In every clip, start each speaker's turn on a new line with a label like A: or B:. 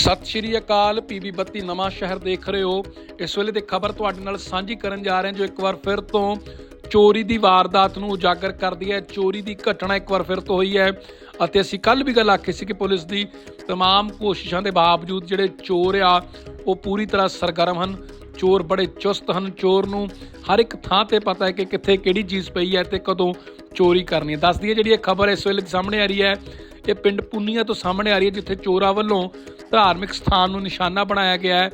A: ਸਤਿ ਸ਼੍ਰੀ ਅਕਾਲ ਪੀਬੀ ਬੱਤੀ ਨਵਾਂ ਸ਼ਹਿਰ ਦੇਖ ਰਹੇ ਹੋ ਇਸ ਵੇਲੇ ਦੀ ਖਬਰ ਤੁਹਾਡੇ ਨਾਲ ਸਾਂਝੀ ਕਰਨ ਜਾ ਰਹੇ ਹਾਂ ਜੋ ਇੱਕ ਵਾਰ ਫਿਰ ਤੋਂ ਚੋਰੀ ਦੀ ਵਾਰਦਾਤ ਨੂੰ ਉਜਾਗਰ ਕਰਦੀ ਹੈ ਚੋਰੀ ਦੀ ਘਟਨਾ ਇੱਕ ਵਾਰ ਫਿਰ ਤੋਂ ਹੋਈ ਹੈ ਅਤੇ ਅਸੀਂ ਕੱਲ ਵੀ ਗੱਲ ਆਖੀ ਸੀ ਕਿ ਪੁਲਿਸ ਦੀ तमाम ਕੋਸ਼ਿਸ਼ਾਂ ਦੇ ਬਾਵਜੂਦ ਜਿਹੜੇ ਚੋਰ ਆ ਉਹ ਪੂਰੀ ਤਰ੍ਹਾਂ ਸਰਗਰਮ ਹਨ ਚੋਰ ਬੜੇ ਚੁਸਤ ਹਨ ਚੋਰ ਨੂੰ ਹਰ ਇੱਕ ਥਾਂ ਤੇ ਪਤਾ ਹੈ ਕਿ ਕਿੱਥੇ ਕਿਹੜੀ ਚੀਜ਼ ਪਈ ਹੈ ਤੇ ਕਦੋਂ ਚੋਰੀ ਕਰਨੀ ਹੈ ਦੱਸ ਦਈਏ ਜਿਹੜੀ ਇਹ ਖਬਰ ਇਸ ਵੇਲੇ ਸਾਹਮਣੇ ਆ ਰਹੀ ਹੈ ਇਹ ਪਿੰਡ ਪੁੰਨੀਆ ਤੋਂ ਸਾਹਮਣੇ ਆ ਰਹੀ ਹੈ, ਜਿੱਥੇ ਚੋਰਾਂ ਵੱਲੋਂ ਧਾਰਮਿਕ ਸਥਾਨ ਨੂੰ ਨਿਸ਼ਾਨਾ ਬਣਾਇਆ ਗਿਆ ਹੈ।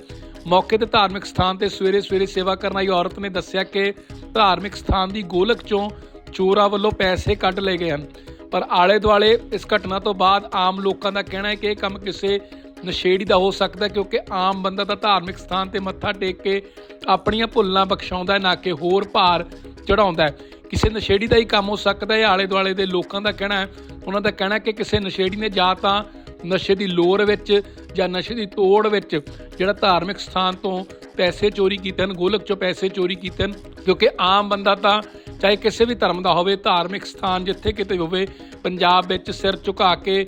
A: ਮੌਕੇ ਤੇ ਧਾਰਮਿਕ ਸਥਾਨ ਤੇ ਸਵੇਰੇ ਸਵੇਰੇ ਸੇਵਾ ਕਰਨ ਆਈ ਔਰਤ ਨੇ ਦੱਸਿਆ ਕਿ ਧਾਰਮਿਕ ਸਥਾਨ ਦੀ ਗੋਲਕ ਚੋਂ ਚੋਰਾਂ ਵੱਲੋਂ ਪੈਸੇ ਕੱਢ ਲਏ ਗਏ ਹਨ। ਪਰ ਆਲੇ ਦੁਆਲੇ ਇਸ ਘਟਨਾ ਤੋਂ ਬਾਅਦ ਆਮ ਲੋਕਾਂ ਦਾ ਕਹਿਣਾ ਹੈ ਕਿ ਇਹ ਕੰਮ ਕਿਸੇ ਨਸ਼ੇੜੀ ਦਾ ਹੋ ਸਕਦਾ ਕਿਉਂਕਿ ਆਮ ਬੰਦਾ ਤਾਂ ਧਾਰਮਿਕ ਸਥਾਨ ਤੇ ਮੱਥਾ ਟੇਕ ਕੇ ਆਪਣੀਆਂ ਭੁੱਲਾਂ ਬਖਸ਼ਾਉਂਦਾ ਹੈ, ਨਾ ਕਿ ਹੋਰ ਭਾਰ ਚੜਾਉਂਦਾ ਹੈ। ਕਿਸੇ ਨਸ਼ੇੜੀ ਦਾ ਹੀ ਕੰਮ ਹੋ ਸਕਦਾ ਹੈ ਆਲੇ ਦੁਆਲੇ ਦੇ ਲੋਕਾਂ ਦਾ ਕਹਿਣਾ ਹੈ। ਉਹਨਾਂ ਦਾ ਕਹਿਣਾ ਕਿ ਕਿਸੇ ਨਸ਼ੇੜੀ ਨੇ ਜਾਂ ਤਾਂ ਨਸ਼ੇ ਦੀ ਲੋਰ ਵਿੱਚ ਜਾਂ ਨਸ਼ੇ ਦੀ ਤੋੜ ਵਿੱਚ ਜਿਹੜਾ ਧਾਰਮਿਕ ਸਥਾਨ ਤੋਂ ਪੈਸੇ ਚੋਰੀ ਕੀਤੇ ਹਨ, ਗੋਲਕ ਚੋਂ ਪੈਸੇ ਚੋਰੀ ਕੀਤੇ ਹਨ, ਕਿਉਂਕਿ ਆਮ ਬੰਦਾ ਤਾਂ ਚਾਹੇ ਕਿਸੇ ਵੀ ਧਰਮ ਦਾ ਹੋਵੇ, ਧਾਰਮਿਕ ਸਥਾਨ ਜਿੱਥੇ ਕਿਤੇ ਹੋਵੇ, ਪੰਜਾਬ ਵਿੱਚ ਸਿਰ ਝੁਕਾ ਕੇ,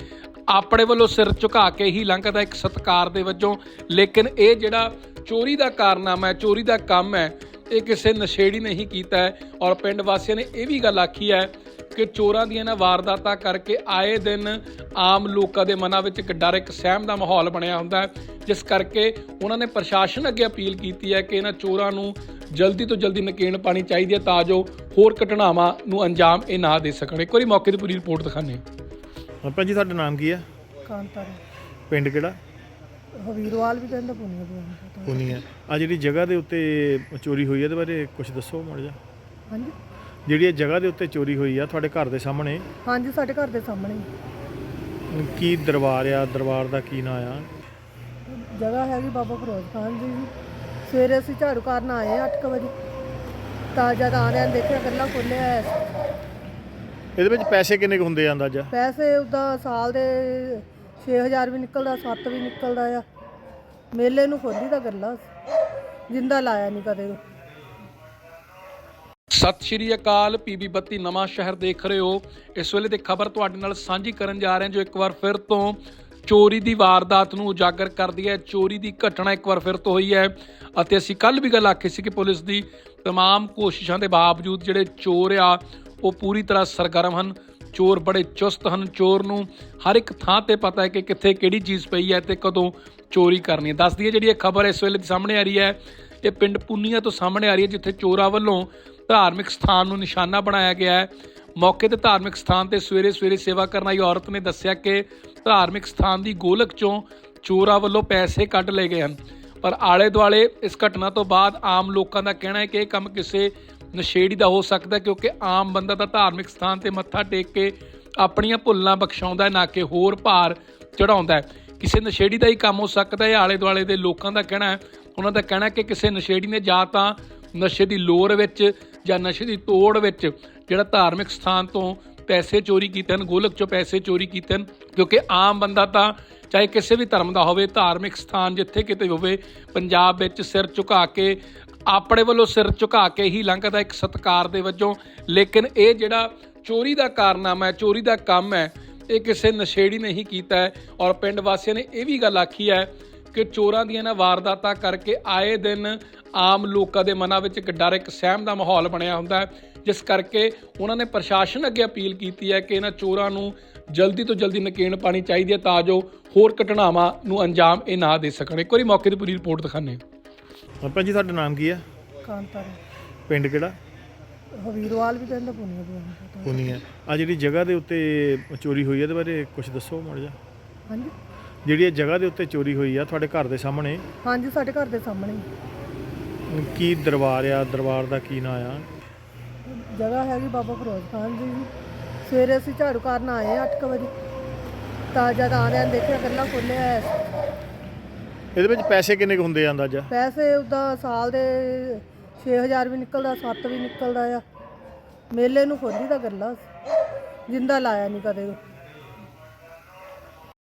A: ਆਪਣੇ ਵੱਲੋਂ ਸਿਰ ਝੁਕਾ ਕੇ ਹੀ ਲੰਘਦਾ ਇੱਕ ਸਤਕਾਰ ਦੇ ਵਜੋਂ। ਲੇਕਿਨ ਇਹ ਜਿਹੜਾ ਚੋਰੀ ਦਾ ਕਾਰਨਾਮਾ ਹੈ, ਚੋਰੀ ਦਾ ਕੰਮ ਹੈ ਇਹ ਕਿਸੇ ਨਸ਼ੇੜੀ ਨੇ ਹੀ ਕੀਤਾ ਹੈ ਔਰ ਪਿੰਡ ਵਾਸੀਆਂ ਨੇ ਇਹ ਵੀ ਗੱਲ ਆਖੀ ਹੈ ਕਿ ਚੋਰਾਂ ਦੀਆਂ ਨਾ ਵਾਰਦਾਤਾਂ ਕਰਕੇ ਆਏ ਦਿਨ ਆਮ ਲੋਕਾਂ ਦੇ ਮਨਾਂ ਵਿੱਚ ਇੱਕ ਡਰ ਇੱਕ ਸਹਿਮ ਦਾ ਮਾਹੌਲ ਬਣਿਆ ਹੁੰਦਾ ਹੈ ਜਿਸ ਕਰਕੇ ਉਹਨਾਂ ਨੇ ਪ੍ਰਸ਼ਾਸਨ ਅੱਗੇ ਅਪੀਲ ਕੀਤੀ ਹੈ ਕਿ ਇਹਨਾਂ ਚੋਰਾਂ ਨੂੰ ਜਲਦੀ ਤੋਂ ਜਲਦੀ ਨਕੇਲ ਪਾਣੀ ਚਾਹੀਦੀ ਹੈ ਤਾਂ ਜੋ ਹੋਰ ਘਟਨਾਵਾਂ ਨੂੰ ਅੰਜਾਮ ਇਹ ਨਾ ਦੇ ਸਕਣ। ਇੱਕ ਵਾਰੀ ਮੌਕੇ ਦੀ ਪੂਰੀ ਰਿਪੋਰਟ ਦਿਖਾਣੇ
B: ਆਪਾਂ ਜੀ ਤੁਹਾਡਾ ਨਾਮ ਕੀ ਹੈ?
C: ਕਾਂਤਾਰ
B: ਪਿੰਡ ਕਿਹੜਾ?
C: ਹਵੀਰਵਾਲ ਵੀ ਕਹਿੰਦਾ ਪੁੰਨੀਆ ਵੀ
B: ਪੁਨੀ ਹੈ ਆ ਜਿਹੜੀ ਜਗ੍ਹਾ ਦੇ ਉੱਤੇ ਚੋਰੀ ਹੋਈ ਹੈ ਇਹਦੇ ਬਾਰੇ ਕੁਝ ਦੱਸੋ ਮਾੜਾ ਜਿਹਾ।
C: ਹਾਂਜੀ।
B: ਜਿਹੜੀ ਇਹ ਜਗ੍ਹਾ ਦੇ ਉੱਤੇ ਚੋਰੀ ਹੋਈ ਆ ਤੁਹਾਡੇ ਘਰ ਦੇ ਸਾਹਮਣੇ।
C: ਹਾਂਜੀ ਸਾਡੇ ਘਰ ਦੇ ਸਾਹਮਣੇ। ਹੀ।
B: ਕੀ ਦਰਬਾਰ ਆ? ਦਰਬਾਰ ਦਾ ਕੀ ਨਾਂ ਆ?
C: ਜਗ੍ਹਾ ਹੈਗੀ ਬਾਬਾ ਫਿਰੋਜ਼ ਖਾਨ ਜੀ ਦੀ। ਸਵੇਰੇ ਅਸੀਂ ਝਾੜੂ ਕਰਨ ਆਏ 8 ਵਜੇ। ਤਾਂ ਜਦ ਆਣਿਆਂ ਨੇ ਦੇਖਿਆ ਗੱਲਾਂ ਖੋਲਿਆ।
B: ਇਹਦੇ ਵਿੱਚ ਪੈਸੇ ਕਿੰਨੇ ਕੁ ਹੁੰਦੇ ਆ ਅੰਦਾਜ਼ਾ?
C: ਪੈਸੇ ਉਦਾਂ ਸਾਲ ਦੇ 6000 ਵੀ ਨਿਕਲਦਾ 7 ਵੀ ਨਿਕਲਦਾ ਆ ਮੇਲੇ ਨੂੰ ਖੋਲੀ ਦਾ ਗੱਲਾਂ ਜਿੰਦਾ ਲਾਇਆ ਨਹੀਂ ਕਦੇ
A: ਸਤਿ ਸ਼੍ਰੀ ਅਕਾਲ ਪੀਬੀ ਬੱਤੀ ਨਵਾਂ ਸ਼ਹਿਰ ਦੇਖ ਰਹੇ ਹੋ ਇਸ ਵੇਲੇ ਦੀ ਖਬਰ ਤੁਹਾਡੇ ਨਾਲ ਸਾਂਝੀ ਕਰਨ ਜਾ ਰਹੇ ਹਾਂ ਜੋ ਇੱਕ ਵਾਰ ਫਿਰ ਤੋਂ ਚੋਰੀ ਦੀ ਵਾਰਦਾਤ ਨੂੰ ਉਜਾਗਰ ਕਰਦੀ ਹੈ ਚੋਰੀ ਦੀ ਘਟਨਾ ਇੱਕ ਵਾਰ ਫਿਰ ਤੋਂ ਹੋਈ ਹੈ ਅਤੇ ਅਸੀਂ ਕੱਲ ਵੀ ਗੱਲ ਆਖੀ ਸੀ ਕਿ ਪੁਲਿਸ ਦੀ तमाम ਕੋਸ਼ਿਸ਼ਾਂ ਦੇ ਬਾਵਜੂਦ ਜਿਹੜੇ ਚੋਰ ਆ ਉਹ ਪੂਰੀ ਤਰ੍ਹਾਂ ਸਰਗਰਮ ਹਨ ਚੋਰ ਬੜੇ ਚੁਸਤ ਹਨ। ਚੋਰ ਨੂੰ ਹਰ ਇੱਕ ਥਾਂ ਤੇ ਪਤਾ ਹੈ ਕਿ ਕਿੱਥੇ ਕਿਹੜੀ ਚੀਜ਼ ਪਈ ਹੈ ਤੇ ਕਦੋਂ ਚੋਰੀ ਕਰਨੀ ਹੈ। ਦੱਸਦੀ ਹੈ ਜਿਹੜੀ ਇਹ ਖਬਰ ਇਸ ਵੇਲੇ ਸਾਹਮਣੇ ਆ ਰਹੀ ਹੈ। ਇਹ ਪਿੰਡ ਪੁੰਨੀਆ ਤੋਂ ਸਾਹਮਣੇ ਆ ਰਹੀ ਹੈ, ਜਿੱਥੇ ਚੋਰਾਂ ਵੱਲੋਂ ਧਾਰਮਿਕ ਸਥਾਨ ਨੂੰ ਨਿਸ਼ਾਨਾ ਬਣਾਇਆ ਗਿਆ ਹੈ। ਮੌਕੇ ਤੇ ਧਾਰਮਿਕ ਸਥਾਨ ਤੇ ਸਵੇਰੇ ਸਵੇਰੇ ਸੇਵਾ ਕਰਨ ਆਈ ਔਰਤ ਨੇ ਦੱਸਿਆ ਕਿ ਧਾਰਮਿਕ ਸਥਾਨ ਦੀ ਗੋਲਕ ਚੋਂ ਚੋਰਾਂ ਵੱਲੋਂ ਪੈਸੇ ਕੱਢ ਲਏ ਗਏ ਹਨ। ਪਰ ਆਲੇ ਦੁਆਲੇ ਇਸ ਘਟਨਾ ਤੋਂ ਬਾਅਦ ਆਮ ਲੋਕਾਂ ਦਾ ਕਹਿਣਾ ਹੈ ਕਿ ਇਹ ਕੰਮ ਕਿਸੇ ਨਸ਼ੇੜੀ ਦਾ ਹੋ ਸਕਦਾ ਕਿਉਂਕਿ ਆਮ ਬੰਦਾ ਤਾਂ ਧਾਰਮਿਕ ਸਥਾਨ ਤੇ ਮੱਥਾ ਟੇਕ ਕੇ ਆਪਣੀਆਂ ਭੁੱਲਾਂ ਬਖਸ਼ਾਉਂਦਾ ਹੈ, ਨਾ ਕਿ ਹੋਰ ਭਾਰ ਚੜਾਉਂਦਾ ਹੈ। ਕਿਸੇ ਨਸ਼ੇੜੀ ਦਾ ਹੀ ਕੰਮ ਹੋ ਸਕਦਾ ਹੈ ਆਲੇ ਦੁਆਲੇ ਦੇ ਲੋਕਾਂ ਦਾ ਕਹਿਣਾ ਹੈ। ਉਹਨਾਂ ਦਾ ਕਹਿਣਾ ਕਿ ਕਿਸੇ ਨਸ਼ੇੜੀ ਨੇ ਜਾਂ ਤਾਂ ਨਸ਼ੇ ਦੀ ਲੋਰ ਵਿੱਚ ਜਾਂ ਨਸ਼ੇ ਦੀ ਤੋੜ ਵਿੱਚ ਜਿਹੜਾ ਧਾਰਮਿਕ ਸਥਾਨ ਤੋਂ ਪੈਸੇ ਚੋਰੀ ਕੀਤੇ ਹਨ, ਗੋਲਕ ਚੋਂ ਪੈਸੇ ਚੋਰੀ ਕੀਤੇ ਹਨ, ਕਿਉਂਕਿ ਆਮ ਬੰਦਾ ਤਾਂ ਚਾਹੇ ਕਿਸੇ ਵੀ ਧਰਮ ਦਾ ਹੋਵੇ, ਧਾਰਮਿਕ ਸਥਾਨ ਜਿੱਥੇ ਕਿਤੇ ਹੋਵੇ, ਪੰਜਾਬ ਵਿੱਚ ਸਿਰ ਝੁਕਾ ਕੇ ਆਪਣੇ ਵੱਲੋਂ ਸਿਰ ਝੁਕਾ ਕੇ ਹੀ ਲੰਘਦਾ ਇੱਕ ਸਤਕਾਰ ਦੇ ਵਜੋਂ। ਲੇਕਿਨ ਇਹ ਜਿਹੜਾ ਚੋਰੀ ਦਾ ਕਾਰਨਾਮਾ ਹੈ, ਚੋਰੀ ਦਾ ਕੰਮ ਹੈ, ਇਹ ਕਿਸੇ ਨਸ਼ੇੜੀ ਨੇ ਹੀ ਕੀਤਾ ਹੈ। ਔਰ ਪਿੰਡ ਵਾਸੀਆਂ ਨੇ ਇਹ ਵੀ ਗੱਲ ਆਖੀ ਹੈ ਕਿ ਚੋਰਾਂ ਦੀਆਂ ਨਾ ਵਾਰਦਾਤਾਂ ਕਰਕੇ ਆਏ ਦਿਨ ਆਮ ਲੋਕਾਂ ਦੇ ਮਨਾਂ ਵਿੱਚ ਇੱਕ ਡਰ, ਇੱਕ ਸਹਿਮ ਦਾ ਮਾਹੌਲ ਬਣਿਆ ਹੁੰਦਾ ਹੈ। ਜਿਸ ਕਰਕੇ ਉਹਨਾਂ ਨੇ ਪ੍ਰਸ਼ਾਸਨ ਅੱਗੇ ਅਪੀਲ ਕੀਤੀ ਹੈ ਕਿ ਇਹਨਾਂ ਚੋਰਾਂ ਨੂੰ ਜਲਦੀ ਤੋਂ ਜਲਦੀ ਨਕੇਣ ਪਾਣੀ ਚਾਹੀਦੀ ਹੈ ਤਾਂ ਜੋ ਹੋਰ ਘਟਨਾਵਾਂ ਨੂੰ ਅੰਜਾਮ ਇਹ ਨਾ ਦੇ ਸਕਣ। ਇੱਕ ਵਾਰੀ ਮੌਕੇ ਦੀ ਪੂਰੀ ਰਿਪੋਰਟ ਦਿਖਾਣੇ
B: ਆਪਾਂ ਜੀ ਤੁਹਾਡਾ ਨਾਮ ਕੀ ਹੈ
C: ਕਾਂਤਾਰ
B: ਪਿੰਡ ਕਿਹੜਾ?
C: ਹਵੀਰਵਾਲ ਵੀ ਕਹਿੰਦਾ ਪੁੰਨੀਆ ਵੀ
B: ਪੁਨੀ ਹੈ ਆ ਜਿਹੜੀ ਜਗ੍ਹਾ ਦੇ ਉੱਤੇ ਚੋਰੀ ਹੋਈ ਹੈ ਇਹਦੇ ਬਾਰੇ ਕੁਝ ਦੱਸੋ ਮਾੜਾ ਜਿਹਾ।
C: ਹਾਂਜੀ।
B: ਜਿਹੜੀ ਇਹ ਜਗ੍ਹਾ ਦੇ ਉੱਤੇ ਚੋਰੀ ਹੋਈ ਆ ਤੁਹਾਡੇ ਘਰ ਦੇ ਸਾਹਮਣੇ।
C: ਹਾਂਜੀ ਸਾਡੇ ਘਰ ਦੇ ਸਾਹਮਣੇ। ਹੀ।
B: ਕੀ ਦਰਬਾਰ ਆ? ਦਰਬਾਰ ਦਾ ਕੀ ਨਾਂ ਆ?
C: ਜਗ੍ਹਾ ਹੈਗੀ ਬਾਬਾ ਫਿਰੋਜ਼ ਖਾਨ ਜੀ ਦੀ। ਸਵੇਰੇ ਅਸੀਂ ਝਾੜੂ ਕਰਨ ਆਏ 8 ਵਜੇ। ਤਾਂ ਜਦ ਨੇ ਦੇਖਿਆ ਗੱਲਾਂ ਸੀ।
B: ਇਹਦੇ ਵਿੱਚ ਪੈਸੇ ਕਿੰਨੇ ਕੁ ਹੁੰਦੇ ਆ ਅੰਦਾਜ਼ਾ?
C: ਪੈਸੇ ਉਦਾਂ ਸਾਲ ਦੇ 6000 ਵੀ ਨਿਕਲਦਾ 7 ਵੀ ਨਿਕਲਦਾ ਆ। ਮੇਲੇ ਨੂੰ ਖੋਲੀ ਦਾ ਗੱਲਾਂ ਜਿੰਦਾ ਲਾਇਆ ਨਹੀਂ ਕਦੇ।